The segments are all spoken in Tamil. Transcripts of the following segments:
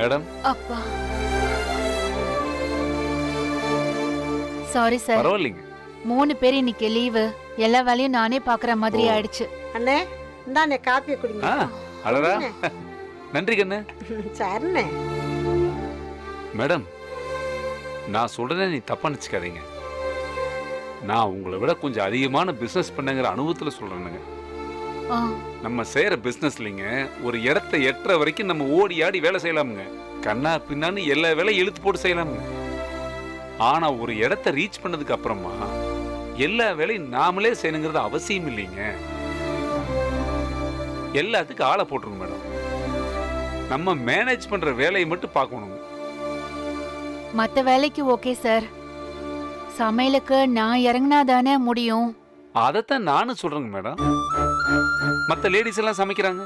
மேடம். அப்பா. சாரி சார் பரவாயில்லைங்க. மூணு பேர் இன்னைக்கு லீவு எல்லா வேலையும் நானே பாக்குற மாதிரி. ஆயிடுச்சு. அண்ணே இந்தாண்ணே காப்பியை குடிங்க. ஆ அழகா. குடிங்க. நன்றி கண்ணு. சரிண்ணே. மேடம் நான் சொல்றதை நீ தப்பா நினச்சிக்காதீங்க. நான் உங்களை விட கொஞ்சம் அதிகமான பிஸ்னஸ் பண்ணுங்கிற அனுபவத்தில் சொல்றேனுங்க. நம்ம செய்யற பிஸ்னஸ்லிங்க ஒரு இடத்த எட்டுற வரைக்கும் நம்ம ஓடி ஆடி வேலை செய்யலாமுங்க. கண்ணா பின்னான்னு எல்லா வேலையும் இழுத்து போட்டு செய்யலாமுங்க. ஆனா ஒரு இடத்த ரீச் பண்ணதுக்கு அப்புறமா எல்லா வேலையும் நாமளே செய்யணுங்கிறது அவசியம் இல்லைங்க. எல்லாத்துக்கும் ஆளை போட்டுருங்க மேடம். நம்ம மேனேஜ் பண்ற வேலையை மட்டும் பார்க்கணும். மத்த வேலைக்கு ஓகே சார் சமையலுக்கு நான் இறங்குனா தானே முடியும்? அதைத்தான் நானும் சொல்றேங்க மேடம். மற்ற லேடிஸ் எல்லாம் சமைக்கிறாங்க.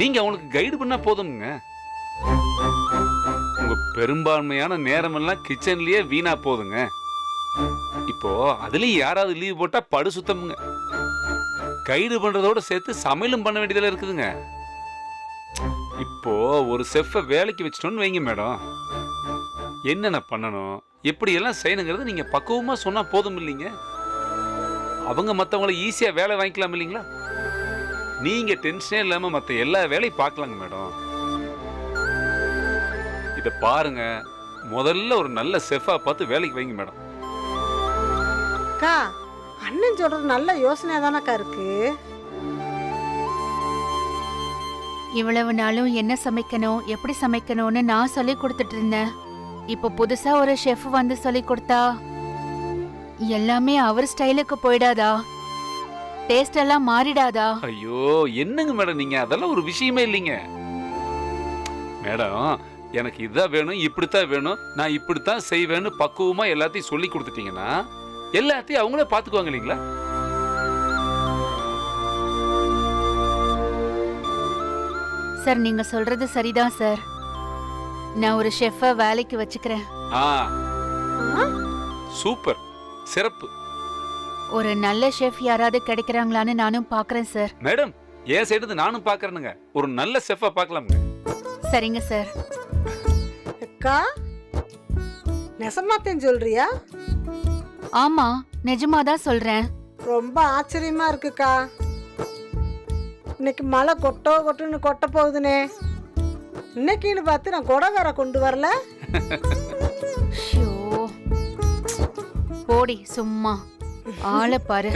நீங்க அவனுக்கு கைடு பண்ணா போதும்ங்க. உங்க பெரும்பான்மையான நேரம் எல்லாம் கிச்சன்லயே வீணா போதுங்க. இப்போ அதுலயும் யாராவது லீவ் போட்டா படு சுத்தமுங்க. கைடு பண்றதோட சேர்த்து சமையலும் பண்ண வேண்டியதுல இருக்குதுங்க. இப்போ ஒரு செஃப்பை வேலைக்கு வச்சிட்டோம்னு வைங்க மேடம். என்னென்ன பண்ணணும் எப்படி எல்லாம் செய்யணுங்கிறது நீங்க பக்குவமா சொன்னா போதும் இல்லைங்க. அவங்க மற்றவங்கள ஈஸியாக வேலை வாங்கிக்கலாம் இல்லைங்களா? நீங்க டென்ஷனே இல்லாம மற்ற எல்லா வேலையும் பார்க்கலாங்க மேடம். இதை பாருங்க. முதல்ல ஒரு நல்ல செஃபா பார்த்து வேலைக்கு வைங்க மேடம். அக்கா அண்ணன் சொல்றது நல்ல யோசனையா தானக்கா இருக்கு? இவ்வளவு நாளும் என்ன சமைக்கணும் எப்படி சமைக்கணும்னு நான் சொல்லி கொடுத்துட்டு இருந்தேன். இப்போ புதுசா ஒரு ஷெஃப் வந்து சொல்லி கொடுத்தா எல்லாமே அவர் ஸ்டைலுக்கு போயிடாதா? டேஸ்ட் எல்லாம் மாறிடாதா? ஐயோ என்னங்க மேடம் நீங்க? அதெல்லாம் ஒரு விஷயமே இல்லைங்க. மேடம் எனக்கு இதான் வேணும் இப்படித்தான் வேணும் நான் இப்படித்தான் செய்வேன்னு பக்குவமா எல்லாத்தையும் சொல்லி கொடுத்துட்டீங்கன்னா எல்லாத்தையும் அவங்களே பார்த்துக்குவாங்க இல்லைங்களா? சார் நீங்க சொல்றது சரிதான் சார். நான் ஒரு ஷெஃப வேலைக்கு வச்சுக்கிறேன்? சூப்பர். சிறப்பு. ஒரு நல்ல ஷெஃப் யாராவது கிடைக்கிறாங்களான்னு நானும் பாக்குறேன் சார் மேடம் ஏன் சைடு நானும் பார்க்கறேனுங்க ஒரு நல்ல செஃப்பா பார்க்கலாமுங்க சரிங்க சார் அக்கா நெசமாத்தேன் சொல்றியா? ஆமா நிஜமாதான் சொல்றேன். ரொம்ப ஆச்சரியமா இருக்குக்கா. இன்னைக்கு மழை கொட்டோ கொட்டுன்னு கொட்ட போகுதுனே. இன்னைக்குன்னு பார்த்து நான் குடை வேற கொண்டு வரல. ஷோ. போடி சும்மா. ஆளை பாரு.